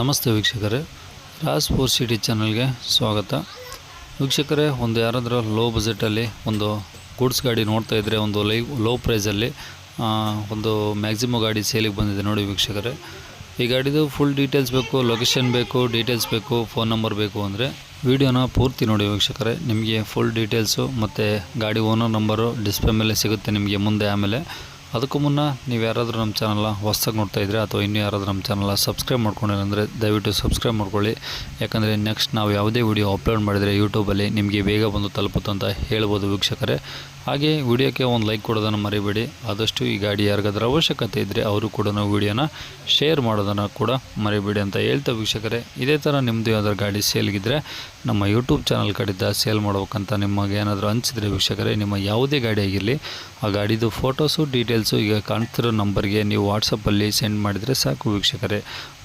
ನಮಸ್ತೆ ವೀಕ್ಷಕರೇ. Raj four city ಚಾನಲ್ಗೆ ಸ್ವಾಗತ. ವೀಕ್ಷಕರೇ, ಒಂದು ಯಾರಾದರೂ ಲೋ ಬಜೆಟಲ್ಲಿ ಒಂದು ಗೂಡ್ಸ್ ಗಾಡಿ ನೋಡ್ತಾ ಇದ್ದರೆ ಒಂದು ಲೈ ಲೋ ಪ್ರೈಸಲ್ಲಿ ಒಂದು ಮ್ಯಾಕ್ಸಿಮೋ ಗಾಡಿ ಸೇಲಿಗೆ ಬಂದಿದೆ ನೋಡಿ ವೀಕ್ಷಕರೇ. ಈ ಗಾಡಿದು ಫುಲ್ ಡೀಟೇಲ್ಸ್ ಬೇಕು ಲೊಕೇಶನ್ ಬೇಕು ಡೀಟೇಲ್ಸ್ ಬೇಕು ಫೋನ್ ನಂಬರ್ ಬೇಕು ಅಂದರೆ ವಿಡಿಯೋನ ಪೂರ್ತಿ ನೋಡಿ ವೀಕ್ಷಕರೇ. ನಿಮಗೆ ಫುಲ್ ಡೀಟೇಲ್ಸು ಮತ್ತು ಗಾಡಿ ಓನರ್ ನಂಬರು ಡಿಸ್ಪ್ಲೇ ಮೇಲೆ ಸಿಗುತ್ತೆ ನಿಮಗೆ ಮುಂದೆ ಆಮೇಲೆ. ಅದಕ್ಕೂ ಮುನ್ನ ನೀವು ಯಾರಾದರೂ ನಮ್ಮ ಚಾನಲ್ನ ಹೊಸ್ದಾಗಿ ನೋಡ್ತಾ ಇದ್ದರೆ ಅಥವಾ ಇನ್ನೂ ಯಾರಾದರೂ ನಮ್ಮ ಚಾನಲ್ನ ಸಬ್ಸ್ಕ್ರೈಬ್ ಮಾಡ್ಕೊಂಡಿಲ್ಲ ಅಂದರೆ ದಯವಿಟ್ಟು ಸಬ್ಸ್ಕ್ರೈಬ್ ಮಾಡ್ಕೊಳ್ಳಿ. ಯಾಕಂದರೆ ನೆಕ್ಸ್ಟ್ ನಾವು ಯಾವುದೇ ವಿಡಿಯೋ ಅಪ್ಲೋಡ್ ಮಾಡಿದರೆ ಯೂಟ್ಯೂಬಲ್ಲಿ ನಿಮಗೆ ಬೇಗ ಬಂದು ತಲುಪುತ್ತೆ ಅಂತ ಹೇಳ್ಬೋದು ವೀಕ್ಷಕರೇ. ಹಾಗೆ ವಿಡಿಯೋಕ್ಕೆ ಒಂದು ಲೈಕ್ ಕೊಡೋದನ್ನು ಮರಿಬೇಡಿ. ಆದಷ್ಟು ಈ ಗಾಡಿ ಯಾರಿಗಾದ್ರೂ ಅವಶ್ಯಕತೆ ಇದ್ದರೆ ಅವರು ಕೂಡ ನಾವು ವಿಡಿಯೋನ ಶೇರ್ ಮಾಡೋದನ್ನು ಕೂಡ ಮರಿಬೇಡಿ ಅಂತ ಹೇಳ್ತಾ ವೀಕ್ಷಕರೇ. ಇದೇ ಥರ ನಿಮ್ಮದು ಯಾವ್ದಾದ್ರು ಗಾಡಿ ಸೇಲ್ಗಿದ್ರೆ ನಮ್ಮ ಯೂಟ್ಯೂಬ್ ಚಾನಲ್ ಕಡೆಯಿಂದ ಸೇಲ್ ಮಾಡ್ಬೇಕಂತ ನಿಮಗೆ ಏನಾದರೂ ಅನಿಸಿದ್ರೆ ವೀಕ್ಷಕರೇ, ನಿಮ್ಮ ಯಾವುದೇ ಗಾಡಿ ಆಗಿರಲಿ ಆ ಗಾಡಿದು ಫೋಟೋಸು, ಡೀಟೇಲ್ಸು ಈಗ ಕಾಣ್ತಿರೋ ನಂಬರ್ಗೆ ನೀವು ವಾಟ್ಸಪ್ಪಲ್ಲಿ ಸೆಂಡ್ ಮಾಡಿದರೆ ಸಾಕು ವೀಕ್ಷಕರೇ.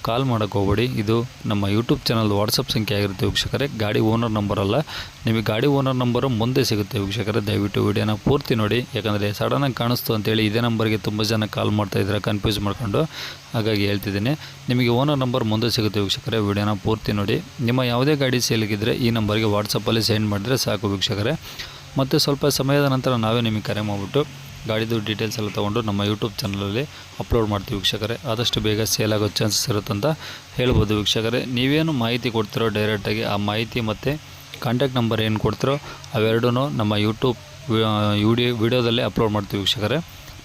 ಕಾಲ್ ಮಾಡೋಕ್ಕೆ ಹೋಗ್ಬೇಡಿ. ಇದು ನಮ್ಮ ಯೂಟ್ಯೂಬ್ ಚಾನಲ್ ವಾಟ್ಸಪ್ ಸಂಖ್ಯೆ ಆಗಿರುತ್ತೆ ವೀಕ್ಷಕರೇ. ಗಾಡಿ ಓನರ್ ನಂಬರ್ ಅಲ್ಲ. ನಿಮಗೆ ಗಾಡಿ ಓನರ್ ನಂಬರು ಮುಂದೆ ಸಿಗುತ್ತೆ ವೀಕ್ಷಕರೇ. ದಯವಿಟ್ಟು ವಿಡಿಯೋನ ಪೂರ್ತಿ ನೋಡಿ. ಯಾಕಂದರೆ ಸಡನ್ನಾಗಿ ಕಾಣಿಸ್ತು ಅಂತೇಳಿ ಇದೇ ನಂಬರ್ಗೆ ತುಂಬ ಜನ ಕಾಲ್ ಮಾಡ್ತಾ ಇದ್ದಾರೆ ಕನ್ಫ್ಯೂಸ್ ಮಾಡ್ಕೊಂಡು. ಹಾಗಾಗಿ ಹೇಳ್ತಿದ್ದೀನಿ. ನಿಮಗೆ ಓನರ್ ನಂಬರ್ ಮುಂದೆ ಸಿಗುತ್ತೆ ವೀಕ್ಷಕರೇ. ವಿಡಿಯೋನ ಪೂರ್ತಿ ನೋಡಿ. ನಿಮ್ಮ ಯಾವುದೇ ಗಾಡಿ ಸೇಲಿಗಿದ್ರೆ ಈ ನಂಬರ್ಗೆ ವಾಟ್ಸಪ್ಪಲ್ಲಿ ಸೆಂಡ್ ಮಾಡಿದರೆ ಸಾಕು ವೀಕ್ಷಕರೇ. ಮತ್ತು ಸ್ವಲ್ಪ ಸಮಯದ ನಂತರ ನಾವೇ ನಿಮಗೆ ಕರೆ ಮಾಡಿಬಿಟ್ಟು ಗಾಡಿದು ಡೀಟೇಲ್ಸ್ ಎಲ್ಲ ತೊಗೊಂಡು ನಮ್ಮ ಯೂಟ್ಯೂಬ್ ಚಾನಲಲ್ಲಿ ಅಪ್ಲೋಡ್ ಮಾಡ್ತೀವಿ ವೀಕ್ಷಕರೇ. ಆದಷ್ಟು ಬೇಗ ಸೇಲ್ ಆಗೋ ಚಾನ್ಸಸ್ ಇರುತ್ತಂತ ಹೇಳ್ಬೋದು ವೀಕ್ಷಕರೇ. ನೀವೇನು ಮಾಹಿತಿ ಕೊಡ್ತಿರೋ ಡೈರೆಕ್ಟಾಗಿ ಆ ಮಾಹಿತಿ ಮತ್ತು ಕಾಂಟ್ಯಾಕ್ಟ್ ನಂಬರ್ ಏನು ಕೊಡ್ತಿರೋ ಅವೆರಡೂ ನಮ್ಮ ಯೂಟ್ಯೂಬ್ ವಿಡಿಯೋ ವಿಡಿಯೋದಲ್ಲೇ ಅಪ್ಲೋಡ್ ಮಾಡ್ತೀವಿ ವೀಕ್ಷಕರೇ.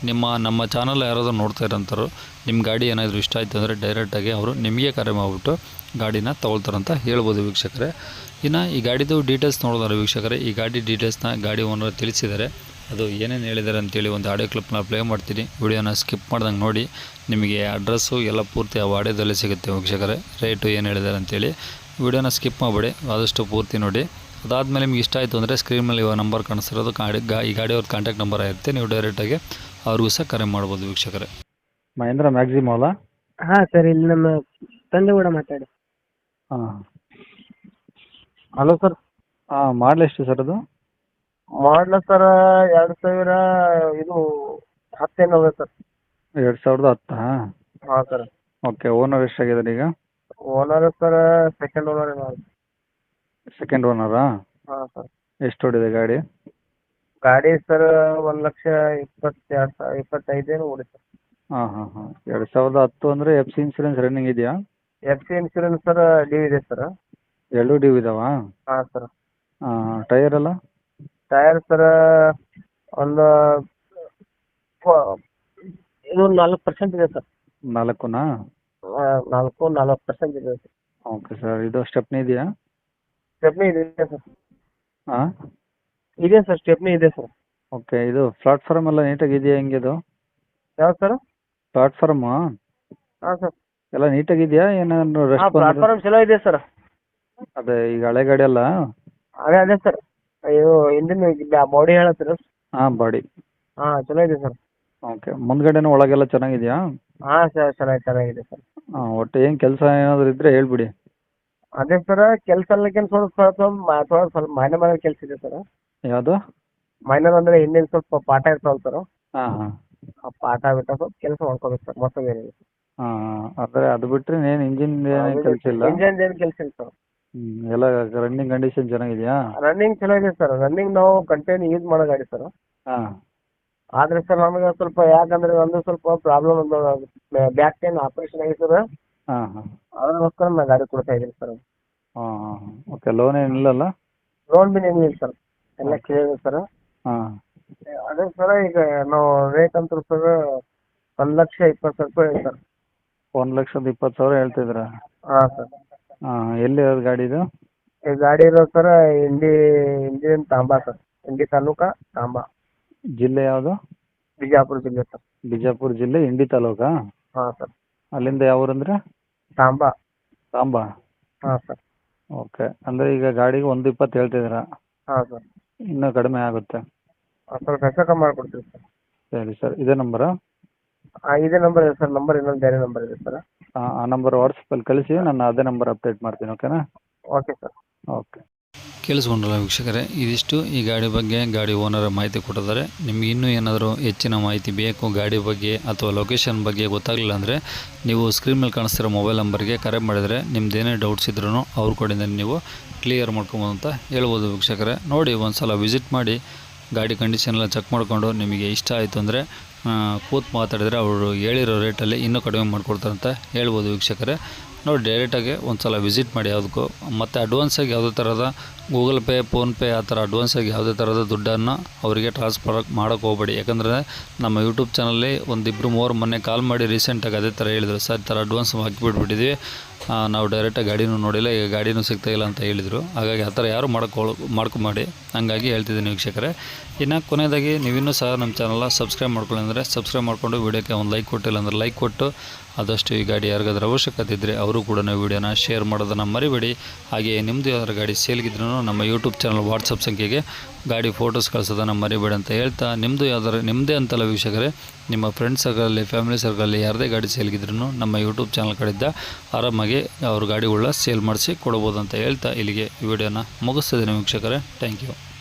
ನಿಮ್ಮ, ನಮ್ಮ ಚಾನಲ್ ಯಾರಾದರೂ ನೋಡ್ತಾ ಇರೋಂಥವ್ರು ನಿಮ್ಮ ಗಾಡಿ ಏನಾದರೂ ಇಷ್ಟ ಆಯಿತು ಅಂದರೆ ಡೈರೆಕ್ಟಾಗಿ ಅವರು ನಿಮಗೆ ಕರೆ ಮಾಡಿಬಿಟ್ಟು ಗಾಡಿನ ತೊಗೊಳ್ತಾರಂತ ಹೇಳ್ಬೋದು ವೀಕ್ಷಕರೇ. ಇನ್ನು ಈ ಗಾಡಿದು ಡೀಟೇಲ್ಸ್ ನೋಡಿದಾರೆ ವೀಕ್ಷಕರೇ. ಈ ಗಾಡಿ ಡೀಟೇಲ್ಸ್ನ ಗಾಡಿ ಓನರ್ ತಿಳಿಸಿದ್ದಾರೆ. ಅದು ಏನೇನು ಹೇಳಿದ್ದಾರೆ ಅಂತೇಳಿ ಒಂದು ಆಡಿಯೋ ಕ್ಲಿಪ್ನ ಪ್ಲೇ ಮಾಡ್ತೀನಿ. ವಿಡಿಯೋನ ಸ್ಕಿಪ್ ಮಾಡ್ದಂಗೆ ನೋಡಿ ನಿಮಗೆ ಅಡ್ರೆಸ್ಸು ಎಲ್ಲ ಪೂರ್ತಿ ಆ ಆಡಿಯೋದಲ್ಲೇ ಸಿಗುತ್ತೆ ವೀಕ್ಷಕರೇ. ರೇಟು ಏನು ಹೇಳಿದ್ದಾರೆ ಅಂತೇಳಿ ವಿಡಿಯೋನ ಸ್ಕಿಪ್ ಮಾಡಬೇಡಿ ಆದಷ್ಟು ಪೂರ್ತಿ ನೋಡಿ. ಅದಾದಮೇಲೆ ನಿಮ್ಗೆ ಇಷ್ಟ ಆಯಿತು ಅಂದರೆ ಸ್ಕ್ರೀನ್ ಮೇಲೆ ಇವಾಗ ನಂಬರ್ ಕಾಣಿಸ್ತಿರೋದು ಗಾಡಿ ಗಾ ಈ ಗಾಡಿಯವ್ರ ಕಾಂಟ್ಯಾಕ್ಟ್ ನಂಬರ್ ಆಗಿರುತ್ತೆ ನೀವು ಡೈರೆಕ್ಟಾಗಿ ಅವ್ರಿಗೂ ಸಹ ಕರೆ ಮಾಡ್ಬೋದು ವೀಕ್ಷಕರೇ. ಮಹೇಂದ್ರ ಮ್ಯಾಕ್ಸಿಮ್ ಅಲ್ಲ? ಹಾಂ ಸರ್ ಇಲ್ಲಿ ನಮ್ಮ ತಂದೆ ಕೂಡ ಮಾತಾಡಿ. ಹಾಂ. Hello sir. ಹಾಂ ಮಾಡಲ್ ಎಷ್ಟು ಸರ್ ಅದು? ಮಾಡಲ ಸರ್ ಎರಡು ಸಾವಿರ ಇದು ಹತ್ತೇನು ಅದ ಸರ್. ಎರಡು ಸಾವಿರದ ಹತ್ತಾ? ಹಾ ಸರ್. ಓಕೆ ಓನರ್ ಎಷ್ಟಾಗಿದ್ದಾರೆ ಈಗ? ಓನರ್ ಸರ್ ಸೆಕೆಂಡ್ ಓನರ್ ಏನೋ ಸೆಕೆಂಡ್ ಓನರಾ ಹಾ ಸರ್. ಎಷ್ಟು ಹೊಡಿದೆ ಗಾಡಿ? ಗಾಡಿ ಸರ್ ಒಂದು ಲಕ್ಷ ಇಪ್ಪತ್ತೆರಡು ಸಾವಿರ ಇಪ್ಪತ್ತೈದೇನು ಓಡಿ ಸರ್. ಹಾಂ ಹಾಂ ಹಾಂ. ಎರಡು ಸಾವಿರದ ಹತ್ತು ಅಂದ್ರೆ ಎಫ್ ಸಿ ಇನ್ಸೂರೆನ್ಸ್ ರನ್ನಿಂಗ್ ಇದೆಯಾ? F C insurance sir due ಇದೆ ಸರ್. ಎರಡು ಡ್ಯೂ ಇದಾವಾ? ಹಾ ಸರ್. ಹಾಂ ಟೈರ್ ಎಲ್ಲ? ಟೈರ್ ಸರ್ ಒಂದು ಇದು ನಾಲ್ಕು ಪರ್ಸೆಂಟ್ ಇದೆ ಸರ್. ನಾಲ್ಕುನಾ? ನಾಲ್ಕು ನಾಲ್ಕು ಪರ್ಸೆಂಟ್ ಇದೆ ಸರ್. ಓಕೆ ಸರ್ ಇದು ಸ್ಟೆಪ್ನಿ ಇದೆಯಾ? ಸ್ಟೆಪ್ನಿ ಇದೆ ಸರ್. ಹಾಂ ಇದೆ ಸರ್ ಸ್ಟೆಪ್ನಿ ಇದೆ ಸರ್. ಓಕೆ ಇದು ಪ್ಲಾಟ್ಫಾರ್ಮ್ ಎಲ್ಲ ನೀಟಾಗಿ ಇದೆಯಾ ಹೆಂಗೆ ಇದು? ಯಾವ್ದು ಸರ್? ಪ್ಲಾಟ್ಫಾರ್ಮ್? ಹಾಂ ಸರ್. ಎಲ್ಲ ನೀಟಾಗಿದೆಯಾ ಏನಾದ್ರು ಹಾಂ ರೆಸ್ಟ್ ಹಾ ಪ್ಲಾಟ್ಫಾರ್ಮ್ ಚಲೋ ಇದೆ ಸರ್. ಅದೇ ಈಗ ಹಳೆ ಗಾಡಿ ಅಲ್ಲ? ಅದೇ ಅದೇ ಸರ್. ಇದು ಇಂದಿನ ಬಾಡಿ ಹೇಳತ್ತೀರ ಹಾ ಬಾಡಿ ಹಾ ಚಲೋ ಇದೆ ಸರ್ ಓಕೆ ಮುಂದ್ಗಡೆನೂ ಒಳಗೆಲ್ಲ ಚೆನ್ನಾಗಿದೆಯಾ? ಹಾ ಸರ್ ಚೆನ್ನಾಗಿ ಚೆನ್ನಾಗಿದೆ ಸರ್ ಹಾಂ ಒಟ್ಟು ಏನು ಕೆಲಸ ಏನಾದರೂ ಇದ್ದರೆ ಹೇಳ್ಬಿಡಿ. ಅದೇ ಸರ್ ಕೆಲಸ ಎಲ್ಲಕ್ಕೇನು ಸ್ವಲ್ಪ ಸ್ವಲ್ಪ ಸ್ವಲ್ಪ ಮೈನರ್ ಮೈನರ್ ಕೆಲಸ ಇದೆ ಸರ್ ಯಾವುದು? ಮೈನರ್ ಅಂದ್ರೆ ಹಿಂದಿನ ಸ್ವಲ್ಪ ಪಾಠ ಇರ್ತಾವಲ್ಲ ಸರ್ ಹಾಂ ಹಾಂ. ಆ ಪಾಠ ಬಿಟ್ಟು ಸ್ವಲ್ಪ ಕೆಲಸ ಮಾಡ್ಕೋಬೇಕು ಸರ್ ಮೊತ್ತ ಹಾ ಅಂದರೆ ಅದು ಬಿಟ್ಟರೆ ಏನು ಇಂಜಿನ್ ಏನು ಕೆಲಸ ಇಲ್ಲ? ಇಂಜನ್ ಏನು ಕೆಲಸ ಇಲ್ಲ ಸರ್ ಹ್ಮ್, ಎಲ್ಲ ರನ್ನಿಂಗ್ ಕಂಡೀಷನ್ ಚೆನ್ನಾಗಿದೆಯಾ? ರನ್ನಿಂಗ್ ಇದೆ ಸರ್ ರನ್ನಿಂಗ್ ನಾವು ಕಂಟಿನ್ಯೂ ಯೂಸ್ ಮಾಡೋ ಗಾಡಿ ಸರ್ ಹಾಂ. ಆದ್ರೆ ಸರ್ ನಮಗೆ ಸ್ವಲ್ಪ ಯಾಕಂದ್ರೆ ಒಂದು ಸ್ವಲ್ಪ ಪ್ರಾಬ್ಲಮ್ ಬ್ಯಾಕ್ ಪೇನ್ ಆಪರೇಷನ್ ಆಗಿದೆ ಸರ್ ಹಾ ಹಾ. ಅದಕ್ಕೋಸ್ಕರ ನಾನು ಗಾಡಿ ಕೊಡ್ತಾ ಇದ್ದೀನಿ ಸರ್ ಹಾಂ ಹಾಂ ಓಕೆ ಲೋನ್ ಏನಿಲ್ಲಲ್ಲ ಲೋನ್ ಬಿನ್ ಏನಿಲ್ಲ ಸರ್ ಎಲ್ಲ ಕ್ಲಿಯರ್ ಇದೆ ಸರ್ ಹಾಂ. ಅದೇ ಸರ್ ಈಗ ನಾವು ರೇಟ್ ಅಂತ ಸರ್ ಒಂದ್ ಲಕ್ಷ ಇಪ್ಪತ್ತು ಸಾವಿರ ರೂಪಾಯಿ ಸರ್ ಒಂದ್ ಲಕ್ಷದ ಇಪ್ಪತ್ತು ಸಾವಿರ ಹೇಳ್ತಿದ್ರ ಹಾ ಸರ್ ಹಾಂ ಎಲ್ಲಿ ಇರೋದು ಗಾಡಿ ಇದು? ಈ ಗಾಡಿ ಇರೋದು sir Indi Indian Tamba sir Indi taluka Tamba. ಜಿಲ್ಲೆ ಯಾವುದು? ಬಿಜಾಪುರ ಜಿಲ್ಲೆ ಸರ್ ಬಿಜಾಪುರ ಜಿಲ್ಲೆ ಇಂಡಿ ತಾಲೂಕಾ? ಹಾಂ ಸರ್ ಅಲ್ಲಿಂದ ಯಾವ ಊರಂದ್ರೆ? ತಾಂಬಾ. ತಾಂಬಾ. ಹಾಂ ಸರ್ ಓಕೆ. ಅಂದರೆ ಈಗ ಗಾಡಿಗೆ ಒಂದು ಇಪ್ಪತ್ತು ಹೇಳ್ತಿದ್ದೀರಾ? ಹಾಂ ಸರ್ ಇನ್ನೂ ಕಡಿಮೆ ಆಗುತ್ತೆ. ಸ್ವಲ್ಪ ಹೆಚ್ಚು ಕಮ್ಮಿ ಮಾಡಿಕೊಡ್ತೀವಿ ಸರ್ ಸರಿ ಸರ್ ಇದೇ ನಂಬರಾ ಇದೇ ನಂಬರ್ ಇದೆ ಸರ್ ನಂಬರ್ ಇನ್ನೊಂದು ಬೇರೆ ನಂಬರ್ ಇದೆ ಸರ್ ಆ ನಂಬರ್ ವಾಟ್ಸಪ್ಪಲ್ಲಿ ಕಳಿಸಿ ನಾನು ಅದೇ ನಂಬರ್ ಅಪ್ಡೇಟ್ ಮಾಡ್ತೀನಿ ಓಕೆನಾ ಓಕೆ ಸರ್ ಓಕೆ ಕೇಳಿಸ್ಕೊಂಡ್ರಲ್ಲ ವೀಕ್ಷಕರೇ ಇದಿಷ್ಟು ಈ ಗಾಡಿ ಬಗ್ಗೆ ಗಾಡಿ ಓನರ್ ಮಾಹಿತಿ ಕೊಟ್ಟಿದ್ದಾರೆ. ನಿಮ್ಗೆ ಇನ್ನೂ ಏನಾದರೂ ಹೆಚ್ಚಿನ ಮಾಹಿತಿ ಬೇಕು ಗಾಡಿ ಬಗ್ಗೆ ಅಥವಾ ಲೊಕೇಶನ್ ಬಗ್ಗೆ ಗೊತ್ತಾಗಲಿಲ್ಲ ಅಂದರೆ ನೀವು ಸ್ಕ್ರೀನ್ ಮೇಲೆ ಕಾಣಿಸ್ತಿರೋ ಮೊಬೈಲ್ ನಂಬರ್ಗೆ ಕರೆ ಮಾಡಿದರೆ ನಿಮ್ದು ಏನೇ ಡೌಟ್ಸ್ ಇದ್ರೂ ಅವ್ರ ಕಡೆಯಿಂದ ನೀವು ಕ್ಲಿಯರ್ ಮಾಡ್ಕೊಬೋದು ಅಂತ ಹೇಳ್ಬೋದು ವೀಕ್ಷಕರೇ. ನೋಡಿ ಒಂದು ಸಲ ವಿಸಿಟ್ ಮಾಡಿ ಗಾಡಿ ಕಂಡೀಷನ್ ಎಲ್ಲ ಚೆಕ್ ಮಾಡಿಕೊಂಡು ನಿಮಗೆ ಇಷ್ಟ ಆಯಿತು ಅಂದರೆ ಕೂತು ಮಾತಾಡಿದರೆ ಅವರು ಹೇಳಿರೋ ರೇಟಲ್ಲಿ ಇನ್ನೂ ಕಡಿಮೆ ಮಾಡಿಕೊಡ್ತಾರೆ ಅಂತ ಹೇಳ್ಬೋದು ವೀಕ್ಷಕರೇ. ನೋಡಿ ಡೈರೆಕ್ಟಾಗಿ ಒಂದು ಸಲ ವಿಸಿಟ್ ಮಾಡಿ ಯಾವುದಕ್ಕೂ. ಮತ್ತು ಅಡ್ವಾನ್ಸಾಗಿ ಯಾವುದೇ ಥರದ ಗೂಗಲ್ ಪೇ ಫೋನ್ಪೇ ಆ ಥರ ಅಡ್ವಾನ್ಸಾಗಿ ಯಾವುದೇ ಥರದ ದುಡ್ಡನ್ನು ಅವರಿಗೆ ಟ್ರಾನ್ಸ್ಫರ್ ಮಾಡೋಕ್ಕೆ ಹೋಗಬೇಡಿ. ಯಾಕಂದರೆ ನಮ್ಮ ಯೂಟ್ಯೂಬ್ ಚಾನಲ್ಲಿ ಒಂದಿಬ್ಬರು ಮೂವರು ಮೊನ್ನೆ ಕಾಲ್ ಮಾಡಿ ರೀಸೆಂಟಾಗಿ ಅದೇ ಥರ ಹೇಳಿದರು. ಸರ್, ಈ ಥರ ಅಡ್ವಾನ್ಸ್ ಹಾಕಿಬಿಟ್ಬಿಟ್ಟಿದ್ವಿ. ನಾವು ಡೈರೆಕ್ಟಾಗಿ ಗಾಡಿನೂ ನೋಡಿಲ್ಲ, ಈಗ ಗಾಡಿನೂ ಸಿಗ್ತಾ ಇಲ್ಲ ಅಂತ ಹೇಳಿದರು. ಹಾಗಾಗಿ ಆ ಥರ ಯಾರು ಮಾಡ್ಕೊ ಮಾಡಿ. ಹಂಗಾಗಿ ಹೇಳ್ತಿದ್ದೀನಿ ವೀಕ್ಷಕರೇ. ಇನ್ನು ಕೊನೆಯದಾಗಿ ನೀವಿನ್ನೂ ಸಹ ನಮ್ಮ ಚಾನಲ್ನ ಸಬ್ಸ್ಕ್ರೈಬ್ ಮಾಡ್ಕೊಳ್ಳಿ ಅಂದರೆ ಸಬ್ಸ್ಕ್ರೈಬ್ ಮಾಡಿಕೊಂಡು ವೀಡಿಯೋಕ್ಕೆ ಒಂದು ಲೈಕ್ ಕೊಟ್ಟಿಲ್ಲ ಅಂದರೆ ಲೈಕ್ ಕೊಟ್ಟು ಆದಷ್ಟು ಈ ಗಾಡಿ ಯಾರಿಗಾದ್ರೂ ಅವಶ್ಯಕತೆ ಇದ್ದರೆ ಅವರು ಕೂಡ ನಾವು ವೀಡಿಯೋನ ಶೇರ್ ಮಾಡೋದನ್ನು ಮರಿಬೇಡಿ. ಹಾಗೆಯೇ ನಿಮ್ಮದು ಯಾವ್ದಾರು ಗಾಡಿ ಸೇಲ್ಗಿದ್ರೂ ನಮ್ಮ ಯೂಟ್ಯೂಬ್ ಚಾನಲ್ ವಾಟ್ಸಪ್ ಸಂಖ್ಯೆಗೆ ಗಾಡಿ ಫೋಟೋಸ್ ಕಳಿಸೋದನ್ನು ಮರಿಬೇಡಿ ಅಂತ ಹೇಳ್ತಾ ನಿಮ್ಮದು ಯಾವ್ದಾರು ನಿಮ್ಮದೇ ಅಂತಲ್ಲ ವೀಕ್ಷಕರೇ, ನಿಮ್ಮ ಫ್ರೆಂಡ್ಸ್ ಸರ್ಕಲಲ್ಲಿ ಫ್ಯಾಮಿಲಿ ಸರ್ಕಲಲ್ಲಿ ಯಾರದೇ ಗಾಡಿ ಸೇಲ್ಗಿದ್ರೂ ನಮ್ಮ ಯೂಟ್ಯೂಬ್ ಚಾನಲ್ ಕಡೆಯಿಂದ ಆರಾಮಾಗಿ ಅವ್ರ ಗಾಡಿಗಳನ್ನ ಸೇಲ್ ಮಾಡಿಸಿ ಕೊಡ್ಬೋದು ಅಂತ ಹೇಳ್ತಾ ಇಲ್ಲಿಗೆ ವಿಡಿಯೋನ ಮುಗಿಸ್ತಿದ್ದೀನಿ ವೀಕ್ಷಕರೇ. Thank you